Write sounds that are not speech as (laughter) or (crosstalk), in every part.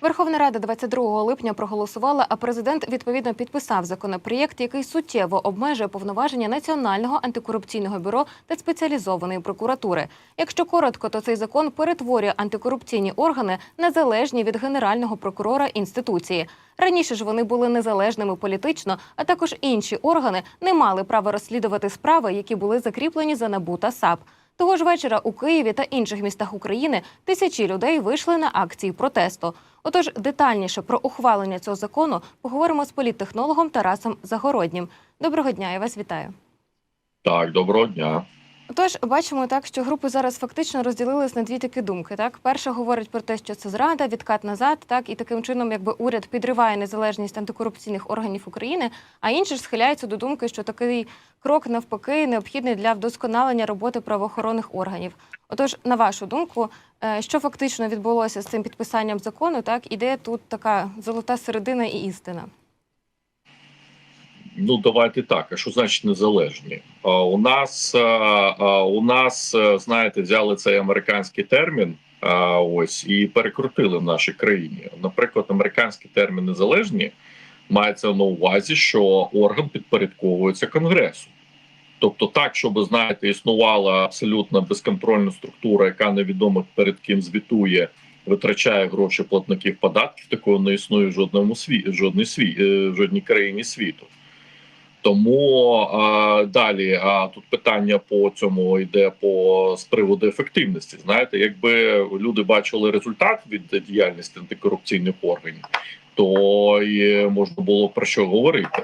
Верховна Рада 22 липня проголосувала, а президент відповідно підписав законопроєкт, який суттєво обмежує повноваження Національного антикорупційного бюро та спеціалізованої прокуратури. Якщо коротко, то цей закон перетворює антикорупційні органи на залежні від генерального прокурора інституції. Раніше ж вони були незалежними політично, а також інші органи не мали права розслідувати справи, які були закріплені за НАБУ та САП. Того ж вечора у Києві та інших містах України тисячі людей вийшли на акції протесту. Отож, детальніше про ухвалення цього закону поговоримо з політтехнологом Тарасом Загороднім. Доброго дня, я вас вітаю. Так, доброго дня. Отож, бачимо так, що групи зараз фактично розділились на дві такі думки. Так, перша говорить про те, що це зрада, відкат назад, так і таким чином, якби уряд підриває незалежність антикорупційних органів України. А інші ж схиляються до думки, що такий крок навпаки необхідний для вдосконалення роботи правоохоронних органів. Отож, на вашу думку, е, що фактично відбулося з цим підписанням закону, так і де тут така золота середина і істина? Ну давайте так. А що значить незалежні? А, у нас а, у нас е, знаєте, взяли цей американський термін. А, ось і перекрутили в нашій країні. Наприклад, американський термін незалежні мається на увазі, що орган підпорядковується конгресу. Тобто, так, щоб знаєте, існувала абсолютно безконтрольна структура, яка невідомо перед ким звітує, витрачає гроші платників податків. Такого не існує в жодному світі, жодній сві, е, жодній країні світу. Тому а, далі а тут питання по цьому йде по з приводу ефективності. Знаєте, якби люди бачили результат від діяльності антикорупційних органів, то і можна було про що говорити.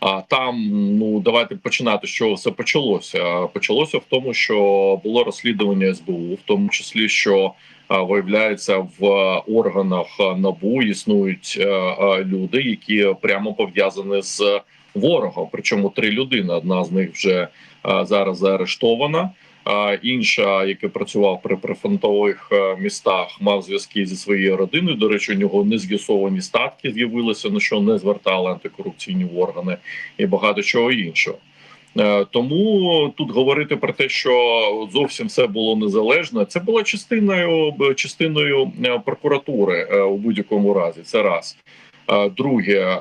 А там ну давайте починати, чого все почалося. Почалося в тому, що було розслідування СБУ, в тому числі, що а, виявляється в органах набу існують люди, які прямо пов'язані з ворогом. Причому три людини. Одна з них вже зараз заарештована. А інша, який працював при прифронтових е, містах, мав зв'язки зі своєю родиною. До речі, у нього не з'ясовані статки з'явилися, на що не звертали антикорупційні органи і багато чого іншого. Е, Тому тут говорити про те, що зовсім все було незалежно, це була частиною частиною е, прокуратури е, у будь-якому разі. Це раз. Е, Друге, е,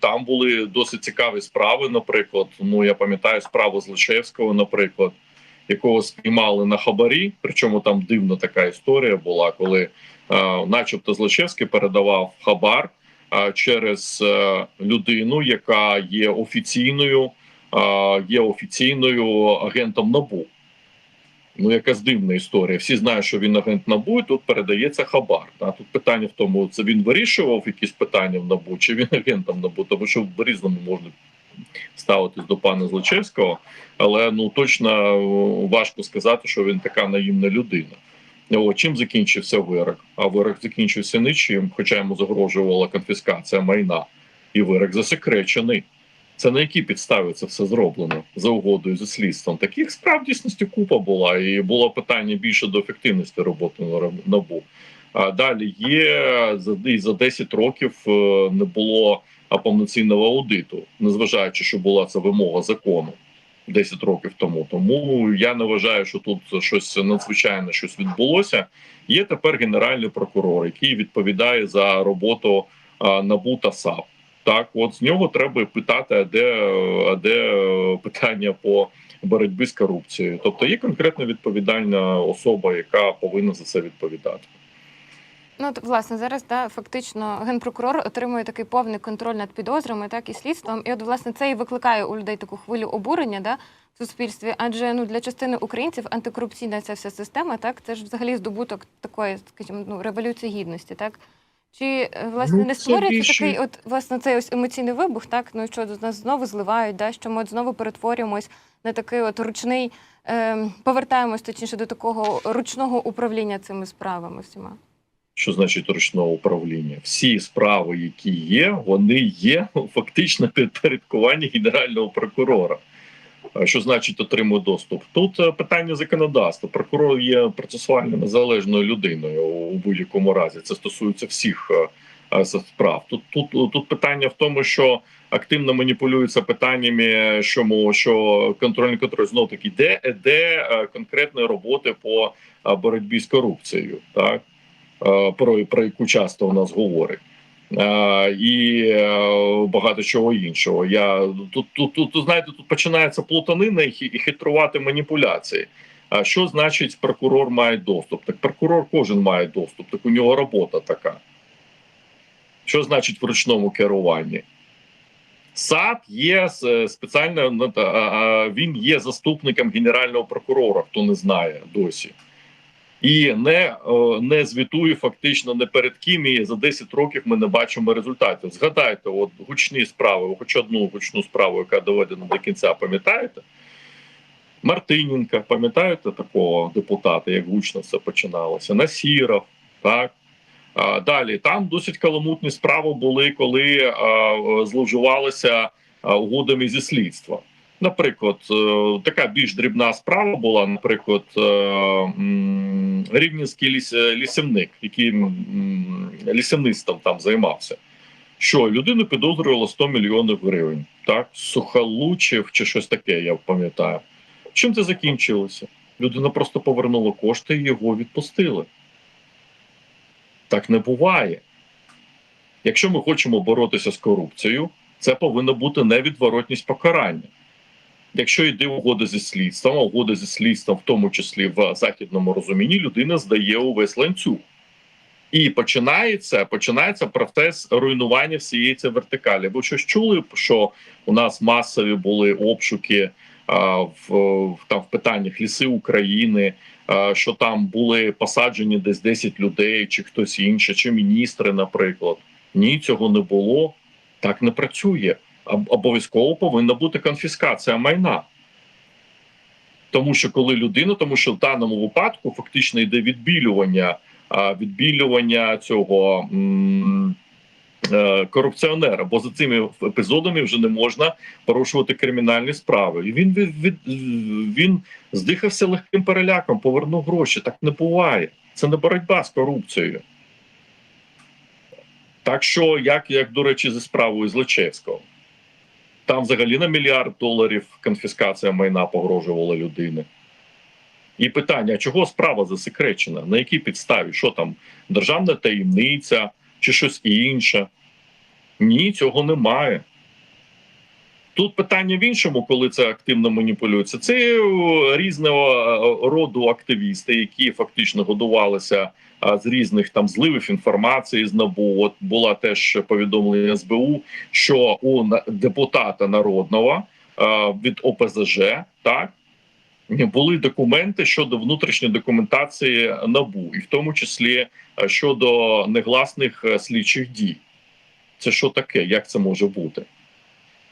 там були досить цікаві справи. Наприклад, ну я пам'ятаю справу Злочевського, наприклад, якого спіймали на хабарі. Причому там дивна така історія була, коли, е, начебто, Злочевський передавав хабар е, через е, людину, яка є офіційною, е, є офіційною агентом НАБУ. Ну, якась дивна історія. Всі знають, що він агент НАБУ, і тут передається хабар. Та тут питання в тому, це він вирішував якісь питання в НАБУ, чи він агентом НАБУ, тому що в різному можна ставитись до пана Злочевського, але ну точно е, важко сказати, що він така наївна людина. О, чим закінчився вирок? А вирок закінчився нічим, хоча йому загрожувала конфіскація майна, і вирок засекречений. Це на якій підставі це все зроблено за угодою зі слідством? Таких справ дійсності купа була, і було питання більше до ефективності роботи на НАБУ. А далі є за і за 10 років е, не було повноцінного аудиту, незважаючи, що була це вимога закону 10 років тому. Тому я не вважаю, що тут щось надзвичайне щось відбулося. Є тепер генеральний прокурор, який відповідає за роботу НАБУ та САП. Так, от з нього треба питати, а де, а де е, питання по боротьбі з корупцією. Тобто є конкретно відповідальна особа, яка повинна за це відповідати. Ну, от, власне, зараз да, фактично генпрокурор отримує такий повний контроль над підозрами, так і слідством. І от, власне, це і викликає у людей таку хвилю обурення да, в суспільстві. Адже ну для частини українців антикорупційна ця вся система, так це ж взагалі здобуток такої, скажімо, ну революції гідності, так. Чи е, власне Ну, не створюється більше- такий, от власне цей ось емоційний вибух, так ну що до нас знову зливають, да що ми от знову перетворюємось на такий от ручний, е, повертаємось точніше до такого ручного управління цими справами всіма. Що значить ручного управління? Всі справи, які є, вони є (laughs) фактично підпорядкування генерального прокурора. Що значить отримує доступ? Тут е, питання законодавства. Прокурор є процесуально незалежною людиною у будь-якому разі. Це стосується всіх е, е, справ. Тут тут тут питання в тому, що активно маніпулюються питаннями, що що контрольний контроль знов таки де, де конкретної роботи по боротьбі з корупцією, так. про, про яку часто у нас говорить. Е, і е, багато чого іншого. Я тут, тут, тут, знаєте, тут починається плутанина і хитрувати маніпуляції. А що значить прокурор має доступ? Так прокурор кожен має доступ, так у нього робота така. Що значить в ручному керуванні? САП є е, спеціально ну, він є заступником генерального прокурора, хто не знає досі. І не, е, не звітує фактично не перед ким, і за 10 років ми не бачимо результатів. Згадайте, от гучні справи, хоч одну гучну справу, яка доведена до кінця, пам'ятаєте? Мартиненка, пам'ятаєте такого депутата, як гучно це починалося? Насіров, так. А, Далі там досить каламутні справи були, коли а, зловживалися а, угодами зі слідства. Наприклад, е, така більш дрібна справа була, наприклад, е, м, рівненський ліс, лісівник, який лісівництвом там займався. Що людину підозрювало 100 мільйонів гривень, так сухолучив чи щось таке, я пам'ятаю. Чим це закінчилося? Людина просто повернула кошти і його відпустили. Так не буває. Якщо ми хочемо боротися з корупцією, це повинна бути невідворотність покарання. Якщо йде угода зі слідством, угода зі слідством, в тому числі в західному розумінні, людина здає увесь ланцюг. І починається починається процес руйнування всієї цієї вертикалі. Бо щось чули, що у нас масові були обшуки а, в там в питаннях ліси України, а, що там були посаджені десь 10 людей, чи хтось інший, чи міністри, наприклад. Ні, цього не було. Так не працює. Об- Обов'язково повинна бути конфіскація майна. Тому що коли людина, тому що в даному випадку фактично йде відбілювання, відбілювання цього е, корупціонера, бо за цими епізодами вже не можна порушувати кримінальні справи. І він від, він здихався легким переляком, повернув гроші. Так не буває. Це не боротьба з корупцією. Так що, як, як до речі, зі справою Злочевського. Там взагалі на мільярд доларів конфіскація майна погрожувала людини. І питання: чого справа засекречена? На якій підставі? Що там? Державна таємниця чи щось інше? Ні, цього немає. Тут питання в іншому, коли це активно маніпулюється. Це різного е, роду активісти, які фактично годувалися з різних там зливів інформації з НАБУ. От була теж повідомлення СБУ, що у депутата народного від ОПЗЖ так були документи щодо внутрішньої документації НАБУ, і в тому числі щодо негласних е, слідчих дій. Це що таке? Як це може бути?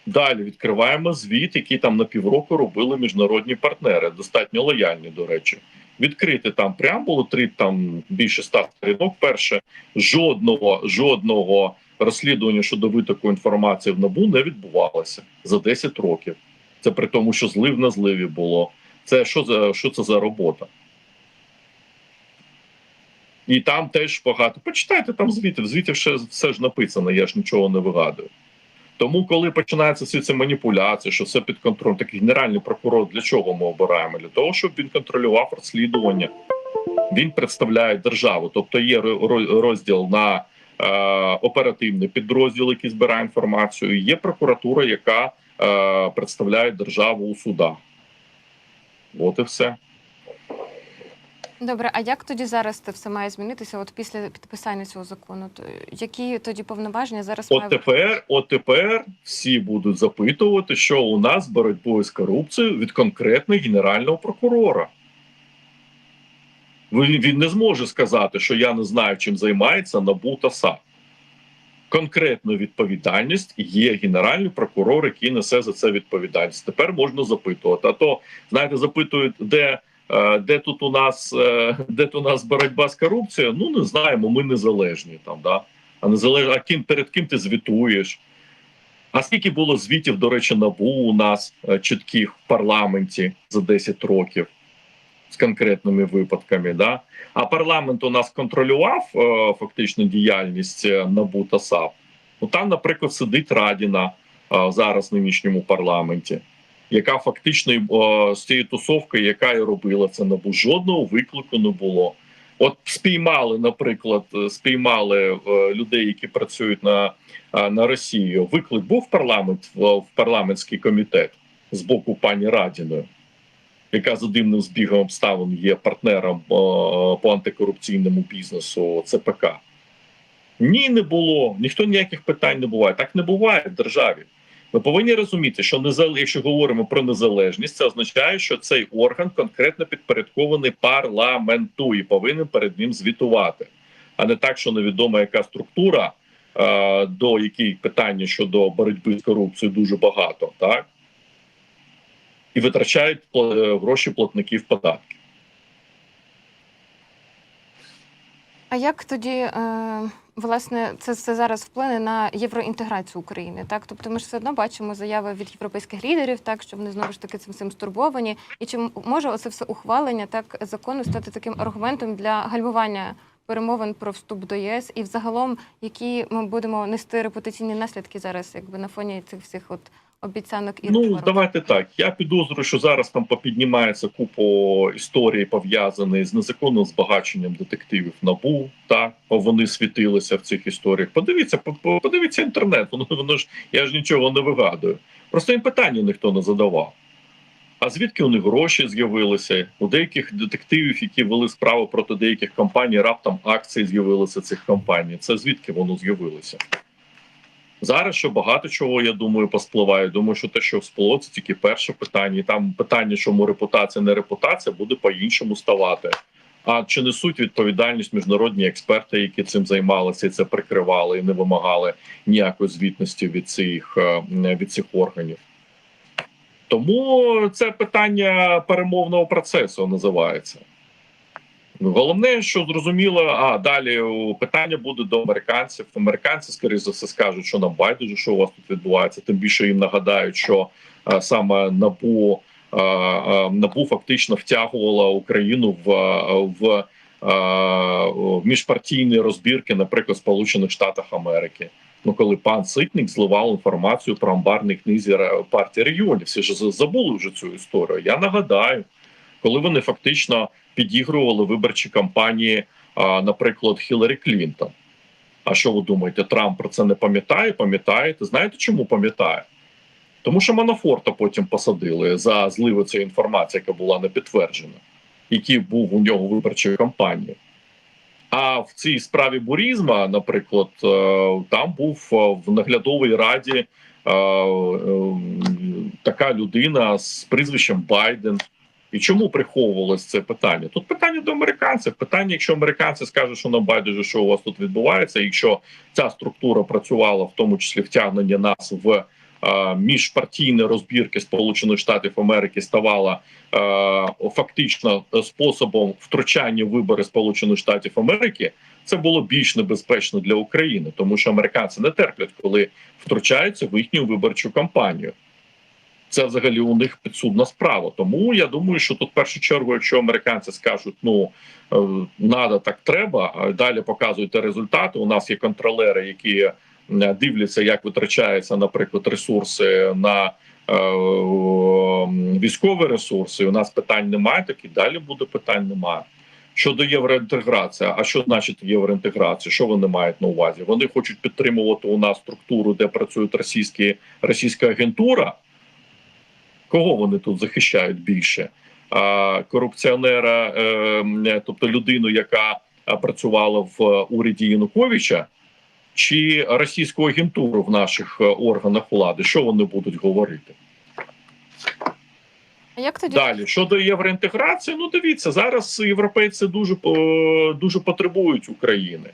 Далі відкриваємо звіт, який там на півроку робили міжнародні партнери, достатньо лояльні, до речі. Відкрити там преамбулу, три там більше ста сторінок. Перше жодного жодного розслідування щодо витоку інформації в набу не відбувалося за 10 років. Це при тому, що злив на зливі було. Це що за що це за робота? І там теж багато. Почитайте там звіти. В звіті все, все ж написано, я ж нічого не вигадую. Тому, коли починаються всі ці маніпуляції, що все під контролем, такий генеральний прокурор для чого ми обираємо? Для того, щоб він контролював розслідування. Він представляє державу, тобто є ро- ро- розділ на е, оперативний підрозділ, який збирає інформацію. Є прокуратура, яка е, представляє державу у судах. От і все. Добре, а як тоді зараз це все має змінитися? От після підписання цього закону, то які тоді повноваження зараз От має тепер, от тепер всі будуть запитувати, що у нас боротьбою з корупцією від конкретного генерального прокурора. Він, не зможе сказати, що я не знаю, чим займається НАБУ та САП. Конкретну відповідальність є генеральний прокурор, який несе за це відповідальність. Тепер можна запитувати. А то, знаєте, запитують, де, де тут у нас е, де тут у нас боротьба з корупцією. Ну не знаємо, ми незалежні там. Да? А незалежно, а ким перед ким ти звітуєш? А скільки було звітів, до речі, набу у нас е, чітких в парламенті за 10 років з конкретними випадками? Да? А парламент у нас контролював е, фактично діяльність е, НАБУ та САП. Ну там, наприклад, сидить Радіна е, зараз в нинішньому парламенті, яка фактично е, з цієї тусовки, яка і робила це НАБУ, жодного виклику не було. От спіймали, наприклад, е, спіймали е, людей, які працюють на, на Росію. Виклик був в парламент в, парламентський комітет з боку пані Радіної, яка за дивним збігом обставин є партнером по антикорупційному бізнесу ЦПК. Ні, не було. Ніхто ніяких питань не буває. Так не буває в державі. Ми повинні розуміти, що незал... якщо говоримо про незалежність, це означає, що цей орган конкретно підпорядкований парламенту і повинен перед ним звітувати, а не так, що невідома яка структура, е, до якій питання щодо боротьби з корупцією дуже багато, так і витрачають е, гроші платників податків. А як тоді е, власне це все зараз вплине на євроінтеграцію України? Так, тобто ми ж все одно бачимо заяви від європейських лідерів, так що вони знову ж таки цим всім стурбовані. І чи може оце все ухвалення так закону стати таким аргументом для гальмування перемовин про вступ до ЄС, і взагалом, які ми будемо нести репутаційні наслідки зараз, якби на фоні цих всіх от обіцянок і Ну давайте так. Я підозрюю, що зараз там попіднімається купу історій, пов'язаних з незаконним збагаченням детективів набу. Так вони світилися в цих історіях. Подивіться, по- по- подивіться інтернет. Воно воно ж я ж нічого не вигадую. Просто їм питання ніхто не задавав. А звідки у них гроші з'явилися? У деяких детективів, які вели справу проти деяких компаній, раптом акції з'явилися цих компаній. Це звідки воно з'явилося? Зараз ще багато чого, я думаю, поспливає. Думаю, що те, що всплило, це тільки перше питання. І там питання, чому репутація, не репутація, буде по-іншому ставати. А чи несуть відповідальність міжнародні експерти, які цим займалися і це прикривали і не вимагали ніякої звітності від цих, е, від цих органів? Тому це питання перемовного процесу називається. Головне, що зрозуміло, а далі питання буде до американців. Американці, скоріше за все, скажуть, що нам байдуже, що у вас тут відбувається. Тим більше їм нагадають, що а, саме НАБУ а, а, НАБУ фактично втягувала Україну в, в, а, в міжпартійні розбірки, наприклад, Сполучених Штатах Америки. Ну, коли пан Ситник зливав інформацію про амбарні книзі партії регіонів, всі ж забули вже цю історію. Я нагадаю, коли вони фактично підігрували виборчі кампанії, наприклад, Хіларі Клінтон. А що ви думаєте, Трамп про це не пам'ятає? Пам'ятаєте? Знаєте, чому пам'ятає? Тому що Манафорта потім посадили за зливи цієї інформації, яка була не підтверджена, який був у нього виборчою кампанією. А в цій справі бурізма, наприклад, е, там був е, в наглядовій раді е, така людина з прізвищем Байден. І чому приховувалось це питання? Тут питання до американців. Питання, якщо американці скажуть, що нам байдуже, що у вас тут відбувається, якщо ця структура працювала, в тому числі втягнення нас в е, міжпартійні розбірки Сполучених Штатів Америки, ставала е, фактично способом втручання в вибори Сполучених Штатів Америки. Це було більш небезпечно для України, тому що американці не терплять, коли втручаються в їхню виборчу кампанію це взагалі у них підсудна справа. Тому я думаю, що тут в першу чергу, якщо американці скажуть, ну е, надо так треба, а далі показуйте результати. У нас є контролери, які е, дивляться, як витрачаються, наприклад, ресурси на е, військові ресурси. У нас питань немає, так і далі буде питань немає. Щодо євроінтеграції, а що значить євроінтеграція? Що вони мають на увазі? Вони хочуть підтримувати у нас структуру, де працює російські російська агентура. Кого вони тут захищають більше? Корупціонера, е, тобто людину, яка працювала в уряді Януковича, чи російську агентуру в наших е, органах влади? Що вони будуть говорити? А як тоді Далі щодо євроінтеграції, ну дивіться, зараз європейці дуже е, дуже потребують України,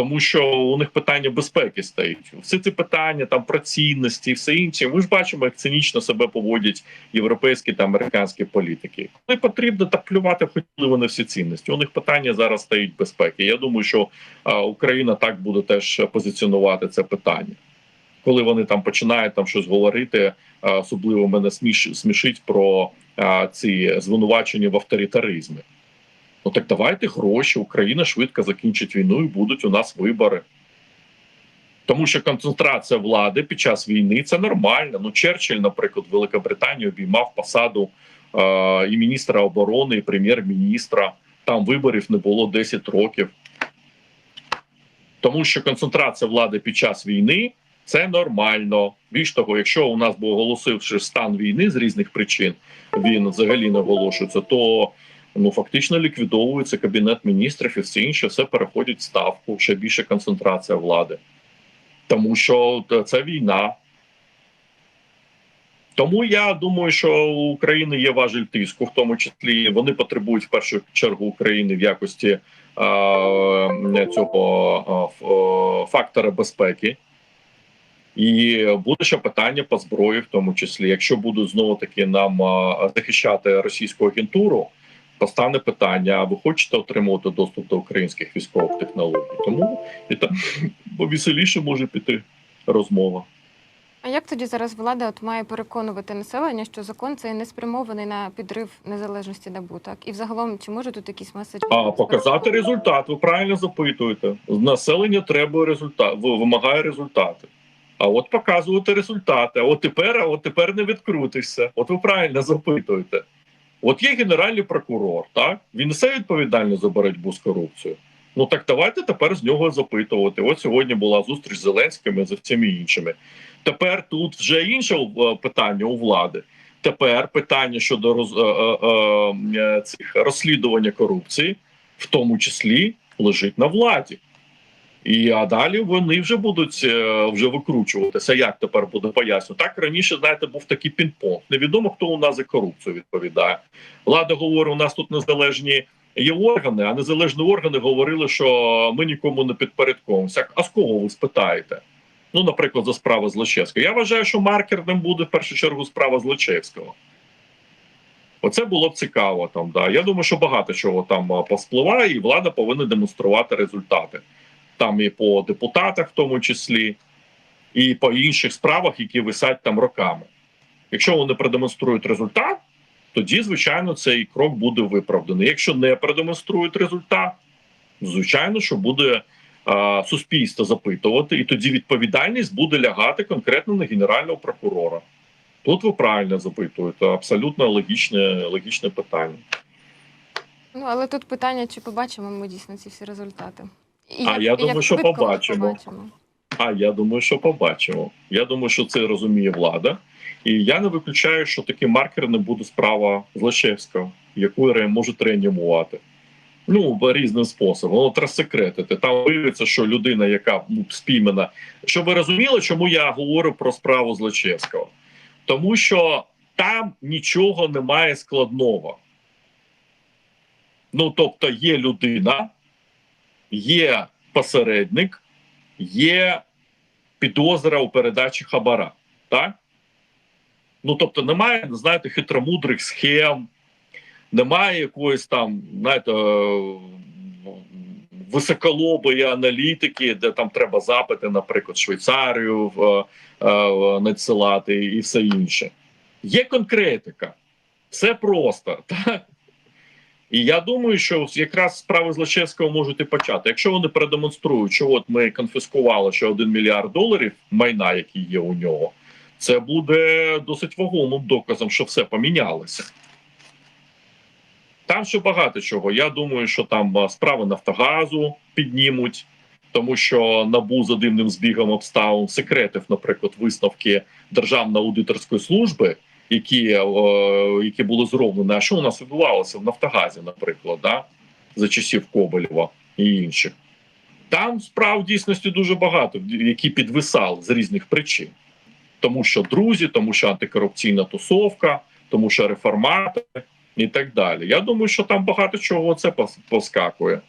тому що у них питання безпеки стоїть. Всі ці питання там про цінності, і все інше. Ми ж бачимо, як цинічно себе поводять європейські та американські політики. Коли потрібно так плювати, хотіли вони всі цінності. У них питання зараз стоїть безпеки. Я думаю, що Україна так буде теж позиціонувати це питання. Коли вони там починають там щось говорити, особливо мене сміш, смішить про ці звинувачення в авторитаризмі. Ну так давайте гроші. Україна швидко закінчить війну і будуть у нас вибори. Тому що концентрація влади під час війни це нормально. Ну, Черчилль, наприклад, в Великобританії обіймав посаду е, і міністра оборони, і прем'єр-міністра. там виборів не було 10 років. Тому що концентрація влади під час війни це нормально. Більш того, якщо у нас був оголосивши стан війни з різних причин, він взагалі не оголошується, то ну фактично ліквідовується кабінет міністрів і все інше, все переходить в ставку, ще більше концентрація влади. Тому що це війна. Тому я думаю, що у України є важель тиску, в тому числі вони потребують в першу чергу України в якості е, цього е, фактора безпеки. І буде ще питання по зброї, в тому числі, якщо будуть знову таки нам захищати російську агентуру, постане питання: а ви хочете отримувати доступ до українських військових технологій? Тому і там повеселіше може піти розмова. А як тоді зараз влада от має переконувати населення, що закон цей не спрямований на підрив незалежності НАБУ, так? І взагалом, чи може тут якийсь меседж? А показати результат? Ви правильно запитуєте. Населення треба результат, вимагає результати. А от показувати результати. А от тепер, а от тепер не відкрутишся. От ви правильно запитуєте. От є генеральний прокурор, так він несе відповідальність за боротьбу з корупцією. Ну так давайте тепер з нього запитувати. От сьогодні була зустріч з Зеленським і з всіма іншими. Тепер тут вже інше е, питання у влади. Тепер питання щодо роз, е, е, е, цих розслідування корупції, в тому числі, лежить на владі. І а далі вони вже будуть е, вже викручуватися. Як тепер буде пояснювати? Так раніше, знаєте, був такий пінг-понг. Невідомо, хто у нас за корупцію відповідає. Влада говорить, у нас тут незалежні є органи, а незалежні органи говорили, що ми нікому не підпорядковуємося. А з кого ви спитаєте? Ну, наприклад, за справу Злочевського. Я вважаю, що маркерним буде в першу чергу справа Злочевського. Оце було б цікаво там. Да. Я думаю, що багато чого там повспливає, і влада повинна демонструвати результати. Там і по депутатах, в тому числі, і по інших справах, які висять там роками. Якщо вони продемонструють результат, тоді, звичайно, цей крок буде виправданий. Якщо не продемонструють результат, звичайно, що буде а, суспільство запитувати, і тоді відповідальність буде лягати конкретно на генерального прокурора. Тут ви правильно запитуєте, абсолютно логічне, логічне питання. Ну але тут питання, чи побачимо ми дійсно ці всі результати. І А я думаю, що побачимо. побачимо. А я думаю, що побачимо. Я думаю, що це розуміє влада, і я не виключаю, що такий маркер не буде справа Злочевського, яку можуть реанімувати. Ну, різним способом. Воно треба секретити. Там виявиться, що людина, яка ну, спіймана. Щоб ви розуміли, чому я говорю про справу Злочевського? Тому що там нічого немає складного. Ну, тобто, є людина, є посередник, є підозра у передачі хабара. Так? Ну, тобто, немає, знаєте, хитромудрих схем, немає якоїсь там, знаєте, е, високолобої аналітики, де там треба запити, наприклад, Швейцарію е, е, надсилати і все інше. Є конкретика, все просто. (laughs) Так? І я думаю, що якраз справи Злочевського можуть і почати. Якщо вони продемонструють, що от ми конфіскували ще один мільярд доларів майна, які є у нього, це буде досить вагомим доказом, що все помінялося. Там ще багато чого. Я думаю, що там справи Нафтогазу піднімуть, тому що набу за дивним збігом обставин секретив, наприклад, висновки Державної аудиторської служби, які, о, які були зроблені. А що у нас відбувалося в Нафтогазі, наприклад, да? за часів Коболєва і інших. Там справ дійсності дуже багато, які підвисали з різних причин. Тому що друзі, тому що антикорупційна тусовка, тому що реформатори і так далі. Я думаю, що там багато чого це пос- поскакує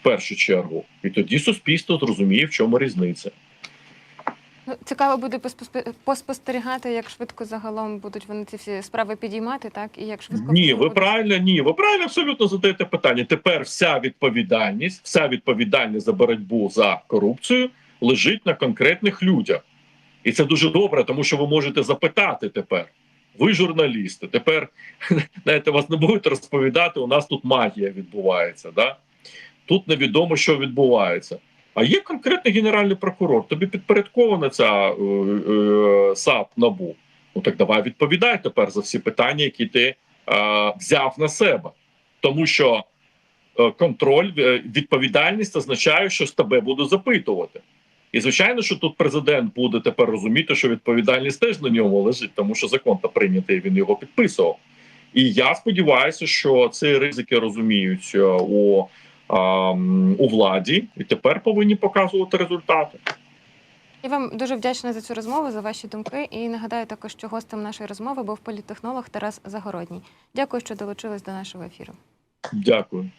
в першу чергу. І тоді суспільство зрозуміє, в чому різниця. Ну, цікаво буде поспосте- поспостерігати, як швидко загалом будуть вони ці всі справи підіймати, так і як швидко Ні, ви правильно, ні, ви правильно абсолютно задаєте питання. Тепер вся відповідальність, вся відповідальність за боротьбу за корупцію лежить на конкретних людях. І це дуже добре, тому що ви можете запитати тепер. Ви журналісти, тепер (laughs) знаєте, вас не будуть розповідати. У нас тут магія відбувається. Да? Тут невідомо, що відбувається. А є конкретний генеральний прокурор. Тобі підпорядкована ця е, е, САП НАБУ. Ну так давай відповідай тепер за всі питання, які ти е, взяв на себе. Тому що е, контроль, е, відповідальність означає, що з тебе буду запитувати. І звичайно, що тут президент буде тепер розуміти, що відповідальність теж на ньому лежить, тому що закон та прийнятий, він його підписував. І я сподіваюся, що ці ризики розуміють е, у, у владі, і тепер повинні показувати результати. Я вам дуже вдячна за цю розмову, за ваші думки. І нагадаю також, що гостем нашої розмови був політтехнолог Тарас Загородній. Дякую, що долучились до нашого ефіру. Дякую.